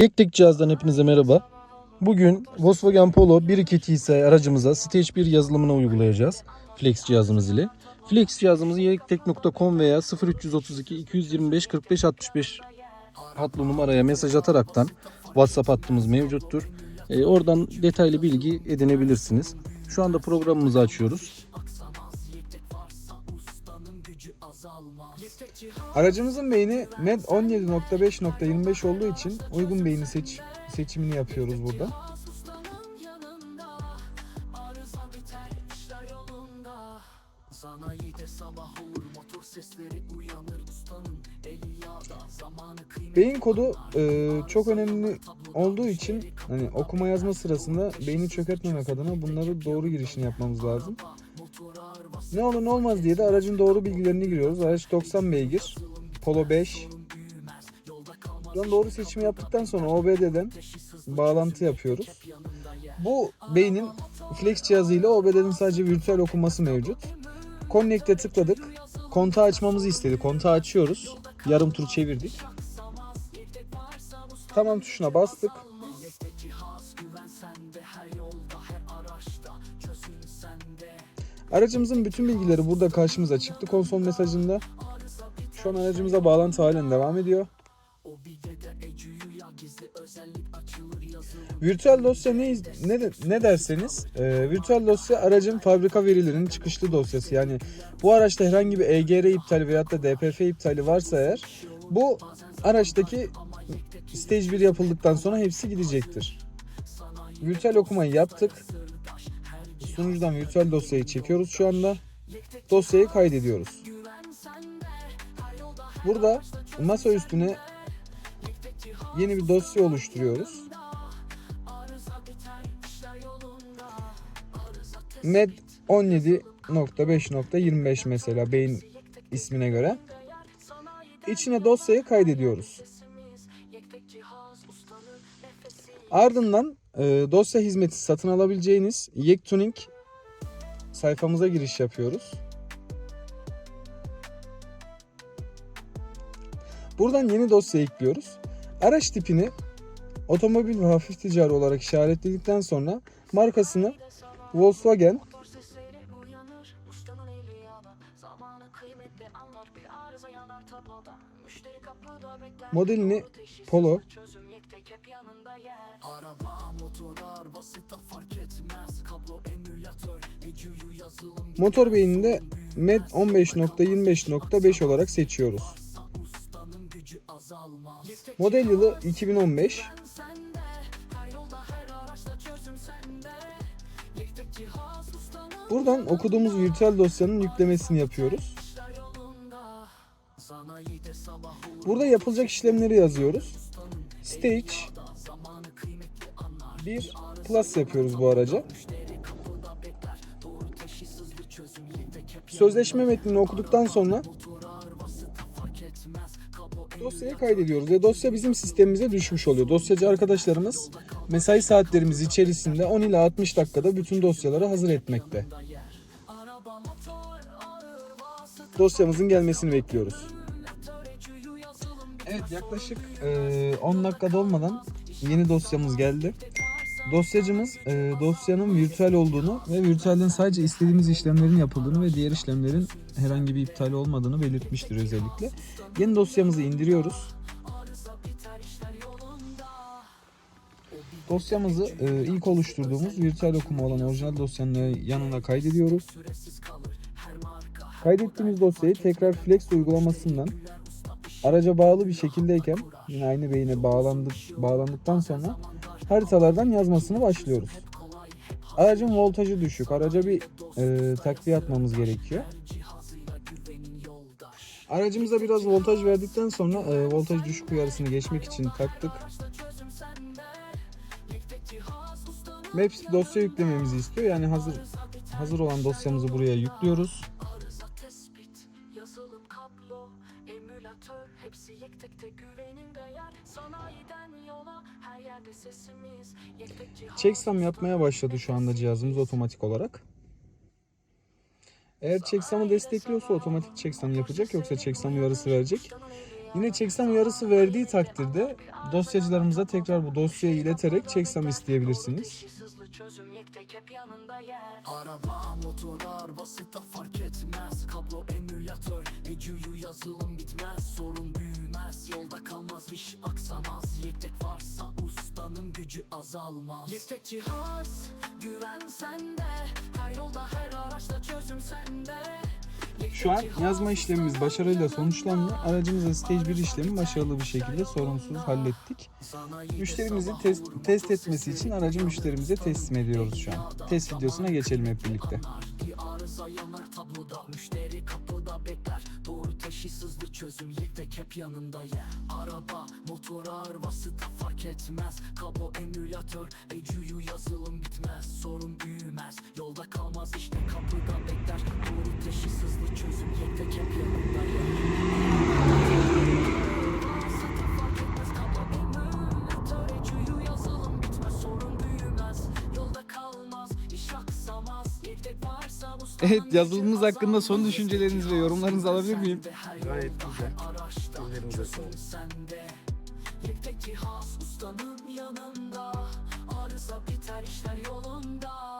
Yektek cihazdan hepinize merhaba. Bugün Volkswagen Polo 1.2 TSI aracımıza Stage 1 yazılımını uygulayacağız. Flex cihazımız ile. Flex cihazımızı yektek.com veya 0332 225 45 65 hatlı numaraya mesaj ataraktan WhatsApp hattımız mevcuttur. Ee, oradan detaylı bilgi edinebilirsiniz. Şu anda programımızı açıyoruz. Aracımızın beyni MED 17.5.25 olduğu için uygun beyni seç, seçimini yapıyoruz burada. Beyin kodu e, çok önemli olduğu için hani okuma yazma sırasında beyni çökertmemek adına bunları doğru girişini yapmamız lazım. Ne olur ne olmaz diye de aracın doğru bilgilerini giriyoruz. Araç 90 beygir. Polo 5. Buradan doğru seçimi yaptıktan sonra OBD'den bağlantı yapıyoruz. Bu beynin flex cihazıyla OBD'nin sadece virtüel okuması mevcut. Connect'e tıkladık. Kontağı açmamızı istedi. Kontağı açıyoruz. Yarım tur çevirdik. Tamam tuşuna bastık. Aracımızın bütün bilgileri burada karşımıza çıktı konsol mesajında. Şu an aracımıza bağlantı halen devam ediyor. Virtual dosya ne, ne, ne derseniz, e, virtual dosya aracın fabrika verilerinin çıkışlı dosyası. Yani bu araçta herhangi bir EGR iptali veyahut da DPF iptali varsa eğer bu araçtaki stage 1 yapıldıktan sonra hepsi gidecektir. Virtual okumayı yaptık. Sunucudan virtual dosyayı çekiyoruz şu anda. Dosyayı kaydediyoruz. Burada masa üstüne yeni bir dosya oluşturuyoruz. Med 17.5.25 mesela beyin ismine göre. İçine dosyayı kaydediyoruz. Ardından dosya hizmeti satın alabileceğiniz Yektuning sayfamıza giriş yapıyoruz. Buradan yeni dosya ekliyoruz. Araç tipini otomobil ve hafif ticari olarak işaretledikten sonra markasını Volkswagen modelini Polo motor beyninde MED 15.25.5 olarak seçiyoruz. Model yılı 2015. Buradan okuduğumuz virtüel dosyanın yüklemesini yapıyoruz. Burada yapılacak işlemleri yazıyoruz. Stage 1 Plus yapıyoruz bu araca. Sözleşme metnini okuduktan sonra dosyayı kaydediyoruz ve dosya bizim sistemimize düşmüş oluyor. Dosyacı arkadaşlarımız mesai saatlerimiz içerisinde 10 ila 60 dakikada bütün dosyaları hazır etmekte. Dosyamızın gelmesini bekliyoruz. Evet yaklaşık eee, 10 dakikada olmadan yeni dosyamız geldi. Dosyacımız eee, dosyanın virtüel olduğunu ve virtüelden sadece istediğimiz işlemlerin yapıldığını ve diğer işlemlerin herhangi bir iptali olmadığını belirtmiştir özellikle. Yeni dosyamızı indiriyoruz. Dosyamızı eee, ilk oluşturduğumuz virtüel okuma olan orijinal dosyanın yanına kaydediyoruz. Kaydettiğimiz dosyayı tekrar Flex uygulamasından araca bağlı bir şekildeyken yine aynı beyine bağlandık, bağlandıktan sonra haritalardan yazmasını başlıyoruz. Aracın voltajı düşük. Araca bir e, takviye atmamız gerekiyor. Aracımıza biraz voltaj verdikten sonra e, voltaj düşük uyarısını geçmek için taktık. Maps dosya yüklememizi istiyor. Yani hazır hazır olan dosyamızı buraya yüklüyoruz. Checksum yapmaya başladı şu anda cihazımız otomatik olarak. Eğer checksumm'ı destekliyorsa otomatik checksum yapacak yoksa checksum uyarısı verecek. Yine checksum uyarısı verdiği takdirde dosyacılarımıza tekrar bu dosyayı ileterek checksum isteyebilirsiniz. Hızlı çözüm yektek hep yanında yer Araba, motorlar, basit da fark etmez Kablo, emülatör, ECU yazılım bitmez Sorun büyümez, yolda kalmaz, iş aksamaz Yektek varsa ustanın gücü azalmaz Yektek cihaz güven sende Her yolda her araçta çözüm sende Şu an yazma işlemimiz başarıyla sonuçlandı. Aracımızda stage 1 işlemi başarılı bir şekilde sorunsuz hallettik. Müşterimizi test, test etmesi için aracı müşterimize teslim ediyoruz şu an. Test videosuna geçelim hep birlikte. Müşteri kapıda bekler Hızlı çözüm Yektek hep yanında yer Araba, motor ağır vasıta fark etmez. Kablo, emülatör, ECU yazılım bitmez. Sorun büyümez, yolda kalmaz işte kapıda bekler. Doğru teşhis hızlı çözüm Yektek hep yanında yer Evet yazılımımız hakkında son düşünceleriniz ve yorumlarınızı alabilir miyim? Gayet güzel. Yekteki has ustanın yanında Arıza biter işler yolunda